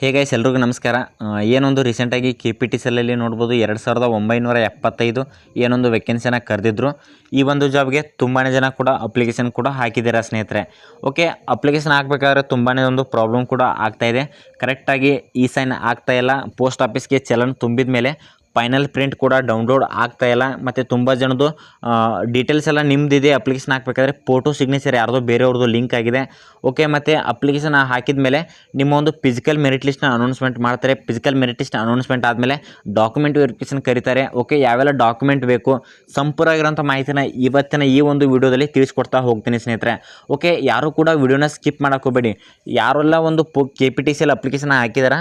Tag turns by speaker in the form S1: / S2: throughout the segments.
S1: Hey guys ಎಲ್ರಿಗೂ ನಮಸ್ಕಾರ. ಏನೊಂದು ರೀಸೆಂಟಾಗಿ ಕೆ ಪಿ ಟಿ ಸೆಲ್ಲಲ್ಲಿ ನೋಡ್ಬೋದು, ಎರಡು ಸಾವಿರದ ಒಂಬೈನೂರ ಎಪ್ಪತ್ತೈದು ಏನೊಂದು ವೆಕೆನ್ಸಿನ ಕರೆದಿದ್ರು. ಈ ಒಂದು ಜಾಬ್ಗೆ ತುಂಬಾ ಜನ ಕೂಡ ಅಪ್ಲಿಕೇಶನ್ ಕೂಡ ಹಾಕಿದ್ದೀರಾ ಸ್ನೇಹಿತರೆ. ಓಕೆ ಅಪ್ಲಿಕೇಶನ್ ಹಾಕಬೇಕಾದ್ರೆ ತುಂಬಾ ಒಂದು ಪ್ರಾಬ್ಲಮ್ ಕೂಡ ಆಗ್ತಾಯಿದೆ ಕರೆಕ್ಟಾಗಿ ಈ ಸೈನ್ ಆಗ್ತಾ ಇಲ್ಲ. ಪೋಸ್ಟ್ ಆಫೀಸ್ಗೆ ಚಲನ್ ತುಂಬಿದ ಮೇಲೆ ಫೈನಲ್ ಪ್ರಿಂಟ್ ಕೂಡ ಡೌನ್ಲೋಡ್ ಆಗ್ತಾ ಇಲ್ಲ. ಮತ್ತು ತುಂಬ ಜನದ್ದು ಡೀಟೇಲ್ಸ್ ಎಲ್ಲ ನಿಮ್ಮದಿದೆ ಅಪ್ಲಿಕೇಶನ್ ಹಾಕಬೇಕಾದ್ರೆ ಫೋಟೋ ಸಿಗ್ನೇಚರ್ ಯಾರ್ದೋ ಬೇರೆಯವ್ರದ್ದು ಲಿಂಕ್ ಆಗಿದೆ. ಓಕೆ ಮತ್ತು ಅಪ್ಲಿಕೇಶನ್ ಹಾಕಿದ ಮೇಲೆ ನಿಮ್ಮ ಒಂದು ಫಿಸಿಕಲ್ ಮೆರಿಟ್ ಲಿಸ್ಟ್ನ ಅನೌನ್ಸ್ಮೆಂಟ್ ಮಾಡ್ತಾರೆ. ಫಿಸಿಕಲ್ ಮೆರಿಟ್ ಲಿಸ್ಟ್ ಅನೌನ್ಸ್ಮೆಂಟ್ ಆದಮೇಲೆ ಡಾಕ್ಯುಮೆಂಟ್ ವೆರಿಫಿಕೇಶನ್ ಕರೀತಾರೆ. ಓಕೆ ಯಾವೆಲ್ಲ ಡಾಕ್ಯುಮೆಂಟ್ ಬೇಕು ಸಂಪೂರ್ಣವಾಗಿರೋಂಥ ಮಾಹಿತಿನ ಇವತ್ತಿನ ಈ ಒಂದು ವಿಡಿಯೋದಲ್ಲಿ ತಿಳಿಸ್ಕೊಡ್ತಾ ಹೋಗ್ತೀನಿ ಸ್ನೇಹಿತರೆ. ಓಕೆ ಯಾರು ಕೂಡ ವಿಡಿಯೋನ ಸ್ಕಿಪ್ ಮಾಡೋಕೆ ಹೋಗಬೇಡಿ. ಯಾರೆಲ್ಲ ಒಂದು ಪೊ K P T C L application ಹಾಕಿದಾರ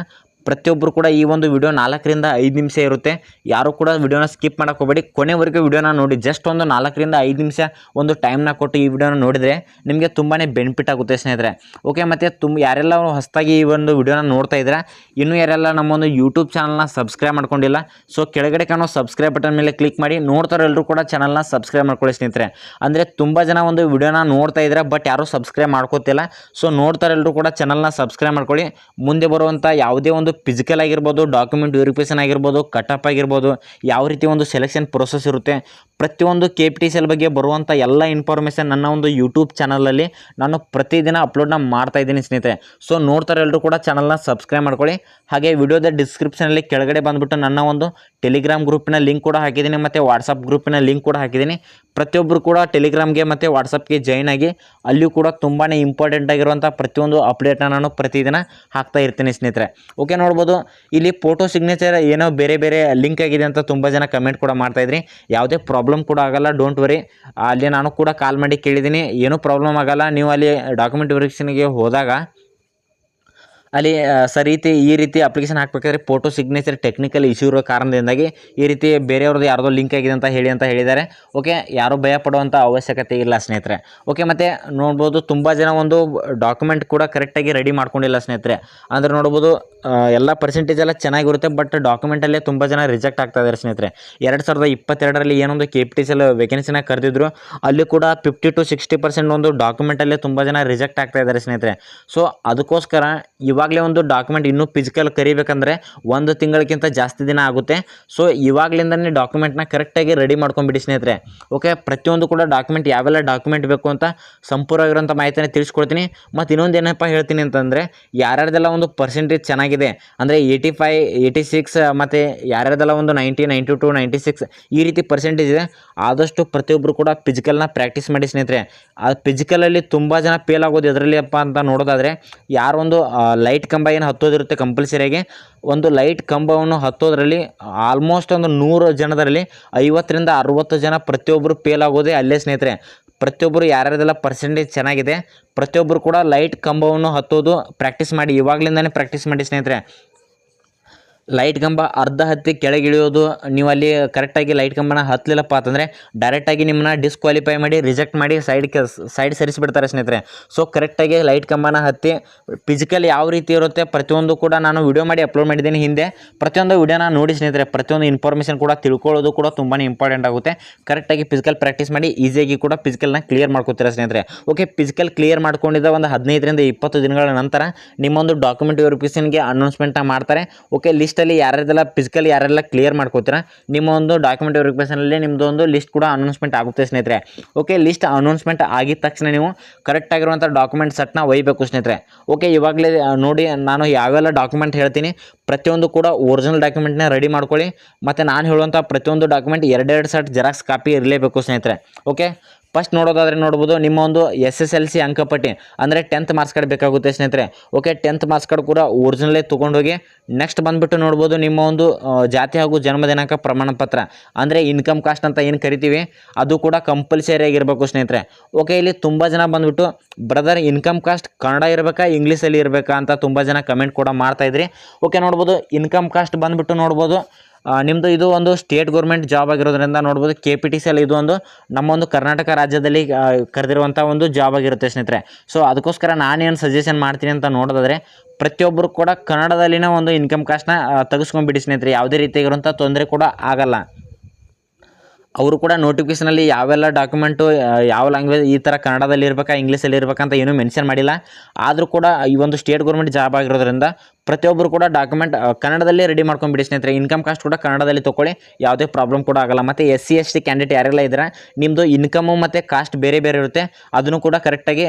S1: ಪ್ರತಿಯೊಬ್ಬರು ಕೂಡ ಈ ಒಂದು ವಿಡಿಯೋ ನಾಲ್ಕರಿಂದ ಐದು ನಿಮಿಷ ಇರುತ್ತೆ. ಯಾರು ಕೂಡ ವಿಡಿಯೋನ ಸ್ಕಿಪ್ ಮಾಡೋಕೆ ಹೋಗಬೇಡಿ. ಕೊನೆವರೆಗೂ ವಿಡಿಯೋನ ನೋಡಿ ಜಸ್ಟ್ ಒಂದು ನಾಲ್ಕರಿಂದ ಐದು ನಿಮಿಷ ಒಂದು ಟೈಮ್ನ ಕೊಟ್ಟು ಈ ವಿಡಿಯೋನ ನೋಡಿದರೆ ನಿಮಗೆ ತುಂಬಾ ಬೆನಿಫಿಟ್ ಆಗುತ್ತೆ ಸ್ನೇಹಿತರೆ. ಓಕೆ ಮತ್ತು ತುಂಬ ಯಾರೆಲ್ಲ ಹೊಸದಾಗಿ ಈ ಒಂದು ವಿಡಿಯೋನ ನೋಡ್ತಾ ಇದ್ದೀರಾ, ಇನ್ನೂ ಯಾರೆಲ್ಲ ನಮ್ಮೊಂದು ಯೂಟ್ಯೂಬ್ ಚಾನಲ್ನ ಸಬ್ಸ್ಕ್ರೈಬ್ ಮಾಡ್ಕೊಂಡಿಲ್ಲ ಸೊ ಕೆಳಗಡೆ ಕಾಣೋ ಸಬ್ಸ್ಕ್ರೈಬ್ ಬಟನ್ ಮೇಲೆ ಕ್ಲಿಕ್ ಮಾಡಿ, ನೋಡ್ತಾರೋ ಎಲ್ಲರೂ ಕೂಡ ಚಾನಲ್ನ ಸಬ್ಸ್ಕ್ರೈಬ್ ಮಾಡ್ಕೊಳ್ಳಿ ಸ್ನೇಹಿತರೆ. ಅಂದರೆ ತುಂಬ ಜನ ಒಂದು ವಿಡಿಯೋನ ನೋಡ್ತಾ ಇದ್ದಾರೆ ಬಟ್ ಯಾರೂ ಸಬ್ಸ್ಕ್ರೈಬ್ ಮಾಡ್ಕೋತಿಲ್ಲ ಸೊ ನೋಡ್ತಾರೆ ಎಲ್ಲರೂ ಕೂಡ ಚಾನಲ್ನ ಸಬ್ಸ್ಕ್ರೈಬ್ ಮಾಡ್ಕೊಳ್ಳಿ. ಮುಂದೆ ಬರುವಂಥ ಯಾವುದೇ ಒಂದು ಫಿಸಿಕಲ್ ಆಗಿರ್ಬೋದು ಡಾಕ್ಯುಮೆಂಟ್ ವೆರಿಫಿಕೇಷನ್ ಆಗಿರ್ಬೋದು ಕಟಪ್ ಆಗಿರ್ಬೋದು ಯಾವ ರೀತಿ ಒಂದು ಸೆಲೆಕ್ಷನ್ ಪ್ರೊಸೆಸ್ ಇರುತ್ತೆ ಪ್ರತಿಯೊಂದು K P T C L ಬಗ್ಗೆ ಬರುವಂಥ ಎಲ್ಲ ಇನ್ಫಾರ್ಮೇಷನ್ ನನ್ನ ಒಂದು ಯೂಟ್ಯೂಬ್ ಚಾನಲಲ್ಲಿ ನಾನು ಪ್ರತಿದಿನ ಅಪ್ಲೋಡ್ನ ಮಾಡ್ತಾ ಇದ್ದೀನಿ ಸ್ನೇಹಿತರೆ. ಸೊ ನೋಡ್ತಾರೆ ಎಲ್ಲರೂ ಕೂಡ ಚಾನಲ್ನ ಸಬ್ಸ್ಕ್ರೈಬ್ ಮಾಡ್ಕೊಳ್ಳಿ. ಹಾಗೆ ವಿಡಿಯೋದ ಡಿಸ್ಕ್ರಿಪ್ಷನಲ್ಲಿ ಕೆಳಗಡೆ ಬಂದುಬಿಟ್ಟು ನನ್ನ ಒಂದು ಟೆಲಿಗ್ರಾಮ್ ಗ್ರೂಪಿನ ಲಿಂಕ್ ಕೂಡ ಹಾಕಿದ್ದೀನಿ ಮತ್ತು ವಾಟ್ಸಪ್ ಗ್ರೂಪಿನ ಲಿಂಕ್ ಕೂಡ ಹಾಕಿದ್ದೀನಿ. ಪ್ರತಿಯೊಬ್ಬರು ಕೂಡ ಟೆಲಿಗ್ರಾಮ್ಗೆ ಮತ್ತು ವಾಟ್ಸಪ್ಗೆ ಜಾಯ್ನ್ ಆಗಿ ಅಲ್ಲಿಯೂ ಕೂಡ ತುಂಬಾ ಇಂಪಾರ್ಟೆಂಟ್ ಆಗಿರುವಂಥ ಪ್ರತಿಯೊಂದು ಅಪ್ಡೇಟ್ನ ನಾನು ಪ್ರತಿದಿನ ಹಾಕ್ತಾ ಇರ್ತೀನಿ ಸ್ನೇಹಿತರೆ. ಓಕೆ ನೋಡ್ಬೋದು. ಇಲ್ಲಿ ಫೋಟೋ ಸಿಗ್ನೇಚರ್ ಏನೋ ಬೇರೆ ಬೇರೆ ಲಿಂಕ್ ಆಗಿದೆ ಅಂತ ತುಂಬ ಜನ ಕಮೆಂಟ್ ಕೂಡ ಮಾಡ್ತಾ ಇದ್ರಿ. ಯಾವುದೇ ಪ್ರಾಬ್ಲಮ್ ಕೂಡ ಆಗಲ್ಲ. ಡೋಂಟ್ ವರಿ ಅಲ್ಲಿ ನಾನು ಕೂಡ ಕಾಲ್ ಮಾಡಿ ಕೇಳಿದ್ದೀನಿ. ಏನೂ ಪ್ರಾಬ್ಲಮ್ ಆಗಲ್ಲ. ನೀವು ಅಲ್ಲಿ ಡಾಕ್ಯುಮೆಂಟ್ ವೆರಿಫಿಕೇಷನ್ಗೆ ಹೋದಾಗ ಅಲ್ಲಿ ಸರ್ ಈ ರೀತಿ ಅಪ್ಲಿಕೇಶನ್ ಹಾಕಬೇಕಾದ್ರೆ ಫೋಟೋ ಸಿಗ್ನೇಚರ್ ಟೆಕ್ನಿಕಲ್ ಇಶ್ಯೂ ಇರೋ ಕಾರಣದಿಂದಾಗಿ ಈ ರೀತಿ ಬೇರೆಯವ್ರದ್ದು ಯಾರ್ದೋ ಲಿಂಕ್ ಆಗಿದೆ ಅಂತ ಹೇಳಿ ಅಂತ ಹೇಳಿದ್ದಾರೆ. ಓಕೆ ಯಾರೂ ಭಯ ಪಡುವಂಥ ಅವಶ್ಯಕತೆ ಇಲ್ಲ ಸ್ನೇಹಿತರೆ. ಓಕೆ ಮತ್ತು ನೋಡ್ಬೋದು ತುಂಬ ಜನ ಒಂದು ಡಾಕ್ಯುಮೆಂಟ್ ಕೂಡ ಕರೆಕ್ಟಾಗಿ ರೆಡಿ ಮಾಡ್ಕೊಂಡಿಲ್ಲ ಸ್ನೇಹಿತರೆ. ಅಂದರೆ ನೋಡ್ಬೋದು ಎಲ್ಲ ಪರ್ಸೆಂಟೇಜ್ ಎಲ್ಲ ಚೆನ್ನಾಗಿರುತ್ತೆ ಬಟ್ ಡಾಕ್ಯುಮೆಂಟಲ್ಲೇ ತುಂಬ ಜನ ರಿಜೆಕ್ಟ್ ಆಗ್ತಾ ಇದ್ದಾರೆ ಸ್ನೇಹಿತರೆ. ಎರಡು ಸಾವಿರದ ಇಪ್ಪತ್ತೆರಡರಲ್ಲಿ ಏನೊಂದು K P T C L ವೇಕೆನ್ಸಿನ ಕರೆದಿದ್ರು, ಅಲ್ಲಿ ಕೂಡ ಫಿಫ್ಟಿ ಟು ಸಿಕ್ಸ್ಟಿ ಪರ್ಸೆಂಟ್ ಒಂದು ಡಾಕ್ಯುಮೆಂಟಲ್ಲೇ ತುಂಬ ಜನ ರಿಜೆಕ್ಟ್ ಆಗ್ತಾ ಇದ್ದಾರೆ ಸ್ನೇಹಿತರೆ. ಸೊ ಅದಕ್ಕೋಸ್ಕರ ಇವಾಗಲೇ ಒಂದು ಡಾಕ್ಯುಮೆಂಟ್ ಇನ್ನೂ ಫಿಸಿಕಲ್ ಕರಿಬೇಕಂದ್ರೆ ಒಂದು ತಿಂಗಳಿಗಿಂತ ಜಾಸ್ತಿ ದಿನ ಆಗುತ್ತೆ. ಸೊ ಇವಾಗಲಿಂದನೇ ಡಾಕ್ಯುಮೆಂಟ್ನ ಕರೆಕ್ಟಾಗಿ ರೆಡಿ ಮಾಡ್ಕೊಂಬಿಡಿ ಸ್ನೇಹಿತರೆ. ಓಕೆ ಪ್ರತಿಯೊಂದು ಕೂಡ ಡಾಕ್ಯುಮೆಂಟ್ ಯಾವೆಲ್ಲ ಡಾಕ್ಯುಮೆಂಟ್ ಬೇಕು ಅಂತ ಸಂಪೂರ್ಣವಾಗಿರೋಂಥ ಮಾಹಿತಿನ ತಿಳಿಸ್ಕೊಡ್ತೀನಿ. ಮತ್ತು ಇನ್ನೊಂದು ಏನಪ್ಪ ಹೇಳ್ತೀನಿ ಅಂತಂದರೆ, ಯಾರ್ಯಾರ್ದೆಲ್ಲ ಒಂದು ಪರ್ಸೆಂಟೇಜ್ ಚೆನ್ನಾಗಿದೆ, ಅಂದರೆ ಏಯ್ಟಿ ಫೈವ್ ಏಯ್ಟಿ ಸಿಕ್ಸ್ ಮತ್ತು ಯಾರ್ಯಾರ್ದೆಲ್ಲ ಒಂದು ninety ninety two ninety six ಈ ರೀತಿ ಪರ್ಸೆಂಟೇಜ್ ಇದೆ, ಆದಷ್ಟು ಪ್ರತಿಯೊಬ್ಬರು ಕೂಡ ಫಿಸಿಕಲ್ನ ಪ್ರಾಕ್ಟೀಸ್ ಮಾಡಿ ಸ್ನೇಹಿತರೆ. ಆ ಫಿಸಿಕಲಲ್ಲಿ ತುಂಬ ಜನ ಫೇಲ್ ಆಗೋದು ಎದರಲ್ಲಿ ಅಪ್ಪ ಅಂತ ನೋಡೋದಾದರೆ ಯಾರೊಂದು ಲೈಟ್ ಕಂಬ ಏನು ಹತ್ತೋದಿರುತ್ತೆ ಕಂಪಲ್ಸರಿಯಾಗಿ ಒಂದು ಲೈಟ್ ಕಂಬವನ್ನು ಹತ್ತೋದರಲ್ಲಿ ಆಲ್ಮೋಸ್ಟ್ ಒಂದು ನೂರು ಜನದಲ್ಲಿ ಐವತ್ತರಿಂದ ಅರುವತ್ತು ಜನ ಪ್ರತಿಯೊಬ್ಬರು ಫೇಲ್ ಆಗೋದೇ ಅಲ್ಲೇ ಸ್ನೇಹಿತರೆ. ಪ್ರತಿಯೊಬ್ಬರು ಯಾರ್ಯಾರದೆಲ್ಲ ಪರ್ಸೆಂಟೇಜ್ ಚೆನ್ನಾಗಿದೆ, ಪ್ರತಿಯೊಬ್ಬರು ಕೂಡ ಲೈಟ್ ಕಂಬವನ್ನು ಹತ್ತೋದು ಪ್ರಾಕ್ಟೀಸ್ ಮಾಡಿ, ಇವಾಗಲಿಂದನೇ ಪ್ರಾಕ್ಟೀಸ್ ಮಾಡಿ ಸ್ನೇಹಿತರೆ. ಲೈಟ್ ಕಂಬ ಅರ್ಧ ಹತ್ತಿ ಕೆಳಗಿಳಿಯೋದು ನೀವು ಅಲ್ಲಿ ಕರೆಕ್ಟಾಗಿ ಲೈಟ್ ಕಂಬನ ಹತ್ತಲಿಲ್ಲಪ್ಪ ಅಂತಂದರೆ ಡೈರೆಕ್ಟಾಗಿ ನಿಮ್ಮನ್ನ ಡಿಸ್ಕ್ವಾಲಿಫೈ ಮಾಡಿ ರಿಜೆಕ್ಟ್ ಮಾಡಿ ಸೈಡ್ ಸೈಡ್ ಸರಿಸಿಬಿಡ್ತಾರೆ ಸ್ನೇಹಿತರೆ. ಸೊ ಕರೆಕ್ಟಾಗಿ ಲೈಟ್ ಕಂಬನ ಹತ್ತಿ ಫಿಸಿಕಲ್ ಯಾವ ರೀತಿ ಇರುತ್ತೆ ಪ್ರತಿಯೊಂದು ಕೂಡ ನಾನು ವಿಡಿಯೋ ಮಾಡಿ ಅಪ್ಲೋಡ್ ಮಾಡಿದ್ದೀನಿ ಹಿಂದೆ. ಪ್ರತಿಯೊಂದು ವಿಡಿಯೋನ ನೋಡಿ ಸ್ನೇಹಿತರೆ, ಪ್ರತಿಯೊಂದು ಇನ್ಫಾರ್ಮೇಷನ್ ಕೂಡ ತಿಳ್ಕೊಳ್ಳೋದು ಕೂಡ ತುಂಬಾ ಇಂಪಾರ್ಟೆಂಟ್ ಆಗುತ್ತೆ. ಕರೆಕ್ಟಾಗಿ ಫಿಸಿಕಲ್ ಪ್ರಾಕ್ಟೀಸ್ ಮಾಡಿ ಈಸಿಯಾಗಿ ಕೂಡ ಫಿಸಿಕಲ್ನ ಕ್ಲಿಯರ್ ಮಾಡ್ಕೊತೀರಾ ಸ್ನೇಹಿತರೆ? ಓಕೆ ಫಿಸಿಕಲ್ ಕ್ಲಿಯರ್ ಮಾಡ್ಕೊಂಡಿದ್ದ ಒಂದು ಹದಿನೈದರಿಂದ ಇಪ್ಪತ್ತು ದಿನಗಳ ನಂತರ ನಿಮ್ಮೊಂದು ಡಾಕ್ಯುಮೆಂಟ್ ವೆರಿಫಿಕೇಷನ್ಗೆ ಅನೌನ್ಸ್ಮೆಂಟ್ ಮಾಡ್ತಾರೆ. ಓಕೆ ಲಿಸ್ಟಲ್ಲಿ ಯಾರ್ಯಾರೆಲ್ಲ ಫಿಸಿಕಲ್ ಯಾರೆಲ್ಲ ಕ್ಲಿಯರ್ ಮಾಡ್ಕೋತೀರಾ, ನಿಮ್ಮ ಒಂದು ಡಾಕ್ಯುಮೆಂಟ್ ವೆರಿಫಿಕೇಷನಲ್ಲಿ ನಿಮ್ಮದು ಒಂದು ಲಿಸ್ಟ್ ಕೂಡ ಅನೌನ್ಸ್ಮೆಂಟ್ ಆಗುತ್ತೆ ಸ್ನೇಹಿತರೆ. ಓಕೆ ಲಿಸ್ಟ್ ಅನೌನ್ಸ್ಮೆಂಟ್ ಆಗಿದ ತಕ್ಷಣ ನೀವು ಕರೆಕ್ಟಾಗಿರುವಂಥ ಡಾಕ್ಯುಮೆಂಟ್ ಸೆಟ್ನ ಒಯ್ಯಬೇಕು ಸ್ನೇಹಿತರೆ. ಓಕೆ ಇವಾಗಲೇ ನೋಡಿ, ನಾನು ಯಾವೆಲ್ಲ ಡಾಕ್ಯುಮೆಂಟ್ ಹೇಳ್ತೀನಿ, ಪ್ರತಿಯೊಂದು ಕೂಡ ಒರಿಜಿನಲ್ ಡಾಕ್ಯುಮೆಂಟ್ನ ರೆಡಿ ಮಾಡ್ಕೊಳ್ಳಿ, ಮತ್ತು ನಾನು ಹೇಳುವಂಥ ಪ್ರತಿಯೊಂದು ಡಾಕ್ಯುಮೆಂಟ್ ಎರಡೆರಡು ಸೆಟ್ ಜೆರಾಕ್ಸ್ ಕಾಪಿ ಇರಲೇಬೇಕು ಸ್ನೇಹಿತರೆ. ಓಕೆ ಫಸ್ಟ್ ನೋಡೋದಾದರೆ ನೋಡ್ಬೋದು, ನಿಮ್ಮ ಒಂದು ಎಸ್ ಎಸ್ ಎಲ್ ಸಿ ಅಂಕಪಟ್ಟಿ, ಅಂದರೆ ಟೆಂತ್ ಮಾರ್ಕ್ಸ್ ಕಾರ್ಡ್ ಬೇಕಾಗುತ್ತೆ ಸ್ನೇಹಿತರೆ. ಓಕೆ ಟೆಂತ್ ಮಾರ್ಕ್ಸ್ ಕಾರ್ಡ್ ಕೂಡ ಒರಿಜಿನಲ್ಲೇ ತೊಗೊಂಡೋಗಿ ನೆಕ್ಸ್ಟ್ ಬಂದುಬಿಟ್ಟು ನೋಡ್ಬೋದು ನಿಮ್ಮ ಒಂದು ಜಾತಿ ಹಾಗೂ ಜನ್ಮ ದಿನಾಂಕ ಪ್ರಮಾಣ ಪತ್ರ ಅಂದರೆ ಇನ್ಕಮ್ ಕಾಸ್ಟ್ ಅಂತ ಏನು ಕರಿತೀವಿ, ಅದು ಕೂಡ ಕಂಪಲ್ಸರಿ ಆಗಿರಬೇಕು ಸ್ನೇಹಿತರೆ. ಓಕೆ ಇಲ್ಲಿ ತುಂಬ ಜನ ಬಂದುಬಿಟ್ಟು ಬ್ರದರ್ ಇನ್ಕಮ್ ಕಾಸ್ಟ್ ಕನ್ನಡ ಇರಬೇಕಾ ಇಂಗ್ಲೀಷಲ್ಲಿ ಇರಬೇಕಾ? ಅಂತ ತುಂಬ ಜನ ಕಮೆಂಟ್ ಕೂಡ ಮಾಡ್ತಾಯಿದ್ರಿ ಓಕೆ ನೋಡ್ಬೋದು ಇನ್ಕಮ್ ಕಾಸ್ಟ್ ಬಂದುಬಿಟ್ಟು ನೋಡ್ಬೋದು ನಿಮ್ಮದು ಇದು ಒಂದು ಸ್ಟೇಟ್ ಗೌರ್ಮೆಂಟ್ ಜಾಬ್ ಆಗಿರೋದ್ರಿಂದ ನೋಡ್ಬೋದು ಕೆ ಪಿ ಟಿ ಸಿ ಅಲ್ಲಿ ಇದು ಒಂದು ನಮ್ಮ ಒಂದು ಕರ್ನಾಟಕ ರಾಜ್ಯದಲ್ಲಿ ಕರೆದಿರುವಂಥ ಒಂದು ಜಾಬ್ ಆಗಿರುತ್ತೆ ಸ್ನೇಹಿತರೆ. ಸೊ ಅದಕ್ಕೋಸ್ಕರ ನಾನೇನು ಸಜೆಷನ್ ಮಾಡ್ತೀನಿ ಅಂತ ನೋಡೋದಾದರೆ, ಪ್ರತಿಯೊಬ್ಬರು ಕೂಡ ಕನ್ನಡದಲ್ಲಿನ ಒಂದು ಇನ್ಕಮ್ ಕಾಸ್ಟ್ನ ತೆಗೆಸ್ಕೊಂಡ್ಬಿಡಿ ಸ್ನೇಹಿತರೆ. ಯಾವುದೇ ರೀತಿಯಾಗಿರುವಂಥ ತೊಂದರೆ ಕೂಡ ಆಗಲ್ಲ. ಅವರು ಕೂಡ ನೋಟಿಫಿಕೇಷನಲ್ಲಿ ಯಾವೆಲ್ಲ ಡಾಕ್ಯುಮೆಂಟು ಯಾವ ಲ್ಯಾಂಗ್ವೇಜ್ ಈ ಥರ ಕನ್ನಡದಲ್ಲಿ ಇರ್ಬೇಕಾ ಇಂಗ್ಲೀಷಲ್ಲಿ ಇರ್ಬೇಕಂತ ಏನೂ ಮೆನ್ಷನ್ ಮಾಡಿಲ್ಲ. ಆದರೂ ಕೂಡ ಈ ಒಂದು ಸ್ಟೇಟ್ ಗೌರ್ಮೆಂಟ್ ಜಾಬ್ ಆಗಿರೋದ್ರಿಂದ ಪ್ರತಿಯೊಬ್ಬರು ಕೂಡ ಡಾಕ್ಯುಮೆಂಟ್ ಕನ್ನಡದಲ್ಲಿ ರೆಡಿ ಮಾಡ್ಕೊಂಡ್ಬಿಡಿ ಸ್ನೇಹಿತರೆ. ಇನ್ಕಮ್ ಕಾಸ್ಟ್ ಕೂಡ ಕನ್ನಡದಲ್ಲಿ ತೊಗೊಳ್ಳಿ. ಯಾವುದೇ ಪ್ರಾಬ್ಲಮ್ ಕೂಡ ಆಗಲ್ಲ. ಮತ್ತು S C S T candidate ಯಾರೆಲ್ಲ ಇದ್ದಾರೆ ನಿಮ್ಮದು ಇನ್ಕಮು ಮತ್ತು ಕಾಸ್ಟ್ ಬೇರೆ ಬೇರೆ ಇರುತ್ತೆ. ಅದನ್ನು ಕೂಡ ಕರೆಕ್ಟಾಗಿ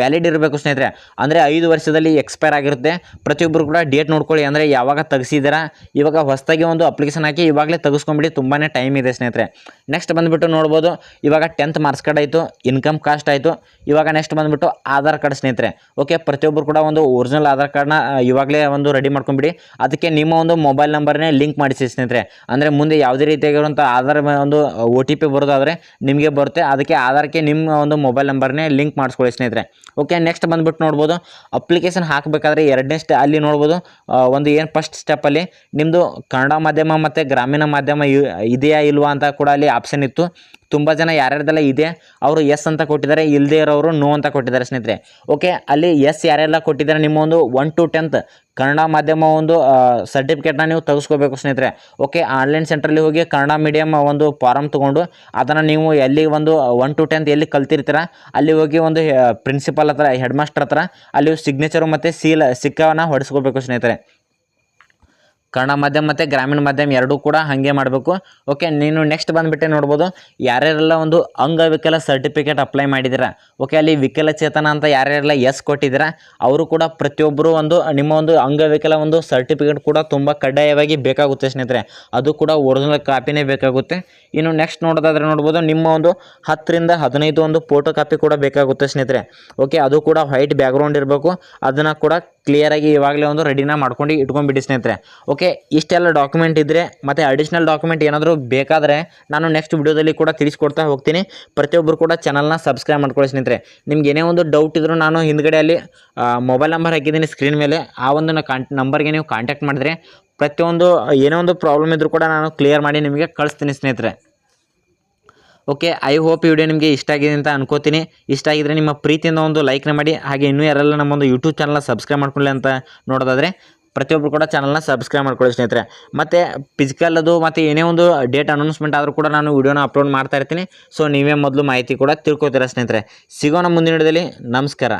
S1: ವ್ಯಾಲಿಡ್ ಇರಬೇಕು ಸ್ನೇಹಿತರೆ. ಅಂದರೆ ಐದು ವರ್ಷದಲ್ಲಿ ಎಕ್ಸ್ಪೈರ್ ಆಗಿರುತ್ತೆ. ಪ್ರತಿಯೊಬ್ಬರು ಕೂಡ ಡೇಟ್ ನೋಡ್ಕೊಳ್ಳಿ. ಅಂದರೆ ಯಾವಾಗ ತೆಗೆಸಿದ್ದೀರಾ? ಇವಾಗ ಹೊಸದಾಗಿ ಒಂದು ಅಪ್ಲಿಕೇಶನ್ ಹಾಕಿ ಇವಾಗಲೇ ತೆಗೆಸ್ಕೊಂಬಿಡಿ ತುಂಬಾ ಟೈಮ್ ಇದೆ ಸ್ನೇಹಿತರೆ. ನೆಕ್ಸ್ಟ್ ಬಂದುಬಿಟ್ಟು ನೋಡ್ಬೋದು. ಇವಾಗ ಟೆಂತ್ ಮಾರ್ಕ್ಸ್ ಕಾರ್ಡ್ ಆಯಿತು. ಇನ್ಕಮ್ ಕಾಸ್ಟ್ ಆಯಿತು. ಇವಾಗ ನೆಕ್ಸ್ಟ್ ಬಂದುಬಿಟ್ಟು ಆಧಾರ್ ಕಾರ್ಡ್ ಸ್ನೇಹಿತರೆ. ಓಕೆ ಪ್ರತಿಯೊಬ್ಬರು ಕೂಡ ಒಂದು ಒರಿಜಿನಲ್ ಆಧಾರ್ ಕಾರ್ಡ್ನ ಇವಾಗಲೇ ಒಂದು ರೆಡಿ ಮಾಡ್ಕೊಂಬಿಡಿ ಅದಕ್ಕೆ ನಿಮ್ಮ ಒಂದು ಮೊಬೈಲ್ ನಂಬರ್ನೇ ಲಿಂಕ್ ಮಾಡಿಸಿ ಸ್ನೇಹಿತರೆ. ಅಂದರೆ ಮುಂದೆ ಯಾವುದೇ ರೀತಿಯಾಗಿರುವಂಥ ಆಧಾರ್ ಒಂದು ಒ ಟಿ ಪಿ ಬರೋದಾದರೆ ನಿಮಗೆ ಬರುತ್ತೆ. ಅದಕ್ಕೆ ಆಧಾರ್ಗೆ ನಿಮ್ಮ ಒಂದು ಮೊಬೈಲ್ ನಂಬರ್ನೇ ಲಿಂಕ್ ಮಾಡಿಸ್ಕೊಳ್ಳಿ ಸ್ನೇಹಿತರೆ. ಓಕೆ ನೆಕ್ಸ್ಟ್ ಬಂದ್ಬಿಟ್ಟು ನೋಡ್ಬೋದು. ಅಪ್ಲಿಕೇಶನ್ ಹಾಕಬೇಕಾದ್ರೆ ಎರಡನೇ ಸ್ಟೆ ಅಲ್ಲಿ ನೋಡ್ಬೋದು. ಒಂದು ಏನು ಫಸ್ಟ್ ಸ್ಟೆಪ್ಪಲ್ಲಿ ನಿಮ್ಮದು ಕನ್ನಡ ಮಾಧ್ಯಮ ಮತ್ತು ಗ್ರಾಮೀಣ ಮಾಧ್ಯಮ ಇದೆಯಾ ಇಲ್ವಾ ಅಂತ ಕೂಡ ಅಲ್ಲಿ ಆಪ್ಷನ್ ಇತ್ತು. ತುಂಬ ಜನ ಯಾರ್ಯಾರ್ದೆಲ್ಲ ಇದೆ, ಅವರು ಎಸ್ ಅಂತ ಕೊಟ್ಟಿದ್ದಾರೆ ಇಲ್ಲದೇ ಇರೋರು ನೋ ಅಂತ ಕೊಟ್ಟಿದ್ದಾರೆ ಸ್ನೇಹಿತರೆ. ಓಕೆ ಅಲ್ಲಿ ಎಸ್ ಯಾರೆಲ್ಲ ಕೊಟ್ಟಿದ್ದಾರೆ ನಿಮ್ಮ ಒಂದು ಒನ್ ಟು ಟೆಂತ್ ಕನ್ನಡ ಮಾಧ್ಯಮ ಒಂದು ಸರ್ಟಿಫಿಕೇಟ್ನ ನೀವು ತೆಗೆಸ್ಕೋಬೇಕು ಸ್ನೇಹಿತರೆ. ಓಕೆ ಆನ್ಲೈನ್ ಸೆಂಟ್ರಲ್ಲಿ ಹೋಗಿ ಕನ್ನಡ ಮೀಡಿಯಮ್ ಒಂದು ಫಾರಮ್ ತೊಗೊಂಡು ಅದನ್ನು ನೀವು ಎಲ್ಲಿ ಒಂದು ಒನ್ ಟು ಟೆಂತ್ ಎಲ್ಲಿ ಕಲ್ತಿರ್ತೀರ, ಅಲ್ಲಿ ಹೋಗಿ ಒಂದು ಪ್ರಿನ್ಸಿಪಾಲ್ ಹತ್ರ ಹೆಡ್ ಮಾಸ್ಟರ್ ಹತ್ರ, ಅಲ್ಲಿ ಸಿಗ್ನೇಚರು ಮತ್ತು ಸೀಲ್ ಸಿಕ್ಕವನ್ನು ಹೊಡೆಸ್ಕೋಬೇಕು ಸ್ನೇಹಿತರೆ. ಕನ್ನಡ ಮಾಧ್ಯಮ ಮತ್ತು ಗ್ರಾಮೀಣ ಮಾಧ್ಯಮ ಎರಡೂ ಕೂಡ ಹಾಗೆ ಮಾಡಬೇಕು. ಓಕೆ ನೀನು ನೆಕ್ಸ್ಟ್ ಬಂದುಬಿಟ್ಟೆ ನೋಡ್ಬೋದು, ಯಾರ್ಯಾರೆಲ್ಲ ಒಂದು ಅಂಗವಿಕಲ ಸರ್ಟಿಫಿಕೇಟ್ ಅಪ್ಲೈ ಮಾಡಿದ್ದೀರಾ? ಓಕೆ ಅಲ್ಲಿ ವಿಕಲಚೇತನ ಅಂತ ಯಾರ್ಯಾರೆಲ್ಲ ಎಸ್ ಕೊಟ್ಟಿದ್ದೀರಾ? ಅವರು ಕೂಡ ಪ್ರತಿಯೊಬ್ಬರು ಒಂದು, ನಿಮ್ಮ ಒಂದು ಅಂಗವಿಕಲ ಒಂದು ಸರ್ಟಿಫಿಕೇಟ್ ಕೂಡ ತುಂಬ ಕಡ್ಡಾಯವಾಗಿ ಬೇಕಾಗುತ್ತೆ ಸ್ನೇಹಿತರೆ. ಅದು ಕೂಡ ಒರಿಜಿನಲ್ ಕಾಪಿನೇ ಬೇಕಾಗುತ್ತೆ. ಇನ್ನು ನೆಕ್ಸ್ಟ್ ನೋಡೋದಾದ್ರೆ ನೋಡ್ಬೋದು, ನಿಮ್ಮ ಒಂದು ಹತ್ತರಿಂದ ಹದಿನೈದು ಒಂದು ಫೋಟೋ ಕಾಪಿ ಕೂಡ ಬೇಕಾಗುತ್ತೆ ಸ್ನೇಹಿತರೆ. ಓಕೆ ಅದು ಕೂಡ ವೈಟ್ ಬ್ಯಾಕ್ಗ್ರೌಂಡ್ ಇರಬೇಕು. ಅದನ್ನು ಕೂಡ ಕ್ಲಿಯರಾಗಿ ಇವಾಗಲೇ ಒಂದು ರೆಡಿನ ಮಾಡ್ಕೊಂಡು ಇಟ್ಕೊಂಡ್ಬಿಡಿ ಸ್ನೇಹಿತರೆ. ಓಕೆ ಇಷ್ಟೆಲ್ಲ ಡಾಕ್ಯುಮೆಂಟ್ ಇದ್ದರೆ ಮತ್ತು ಅಡಿಷ್ನಲ್ ಡಾಕ್ಯುಮೆಂಟ್ ಏನಾದರೂ ಬೇಕಾದರೆ ನಾನು ನೆಕ್ಸ್ಟ್ ವಿಡಿಯೋದಲ್ಲಿ ಕೂಡ ತಿಳಿಸ್ಕೊಡ್ತಾ ಹೋಗ್ತೀನಿ. ಪ್ರತಿಯೊಬ್ಬರು ಕೂಡ ಚಾನಲ್ನ ಸಬ್ಸ್ಕ್ರೈಬ್ ಮಾಡ್ಕೊಳ್ಳಿ ಸ್ನೇಹಿತರೆ. ನಿಮ್ಗೆ ಏನೇ ಒಂದು ಡೌಟ್ ಇದ್ದರೂ ನಾನು ಹಿಂದ್ಗಡೆ ಅಲ್ಲಿ ಮೊಬೈಲ್ ನಂಬರ್ ಹಾಕಿದ್ದೀನಿ ಸ್ಕ್ರೀನ್ ಮೇಲೆ. ಆ ಒಂದು ಕಾಂಟ್ ನಂಬರ್ಗೆ ನೀವು ಕಾಂಟ್ಯಾಕ್ಟ್ ಮಾಡಿದ್ರೆ ಪ್ರತಿಯೊಂದು, ಏನೇ ಒಂದು ಪ್ರಾಬ್ಲಮ್ ಇದ್ದರೂ ಕೂಡ ನಾನು ಕ್ಲಿಯರ್ ಮಾಡಿ ನಿಮಗೆ ಕಳಿಸ್ತೀನಿ ಸ್ನೇಹಿತರೆ. ಓಕೆ ಐ ಹೋಪ್ ಈ ವಿಡಿಯೋ ನಿಮಗೆ ಇಷ್ಟ ಆಗಿದೆ ಅಂತ ಅನ್ಕೋತೀನಿ. ಇಷ್ಟ ಆಗಿದ್ರೆ ನಿಮ್ಮ ಪ್ರೀತಿಯಿಂದ ಒಂದು ಲೈಕ್ನ ಮಾಡಿ. ಹಾಗೆ ಇನ್ನೂ ಯಾರೆಲ್ಲ ನಮ್ಮೊಂದು ಯೂಟ್ಯೂಬ್ ಚಾನಲ್ನ ಸಬ್ಸ್ಕ್ರೈಬ್ ಮಾಡ್ಕೊಳ್ಳಿ ಅಂತ ನೋಡೋದಾದರೆ ಪ್ರತಿಯೊಬ್ಬರು ಕೂಡ ಚಾನಲ್ನ ಸಬ್ಸ್ಕ್ರೈಬ್ ಮಾಡ್ಕೊಳ್ಳಿ ಸ್ನೇಹಿತರೆ. ಮತ್ತು ಫಿಸಿಕಲ್ ಅದು, ಮತ್ತು ಏನೇ ಒಂದು ಡೇಟ್ ಅನೌನ್ಸ್ಮೆಂಟ್ ಆದರೂ ಕೂಡ ನಾನು ವಿಡಿಯೋನ ಅಪ್ಲೋಡ್ ಮಾಡ್ತಾ ಇರ್ತೀನಿ. ಸೊ ನೀವೇ ಮೊದಲು ಮಾಹಿತಿ ಕೂಡ ತಿಳ್ಕೊತೀರ ಸ್ನೇಹಿತರೆ. ಸಿಗೋಣ ಮುಂದಿನ ವಿಡಿಯೋದಲ್ಲಿ ನಮಸ್ಕಾರ.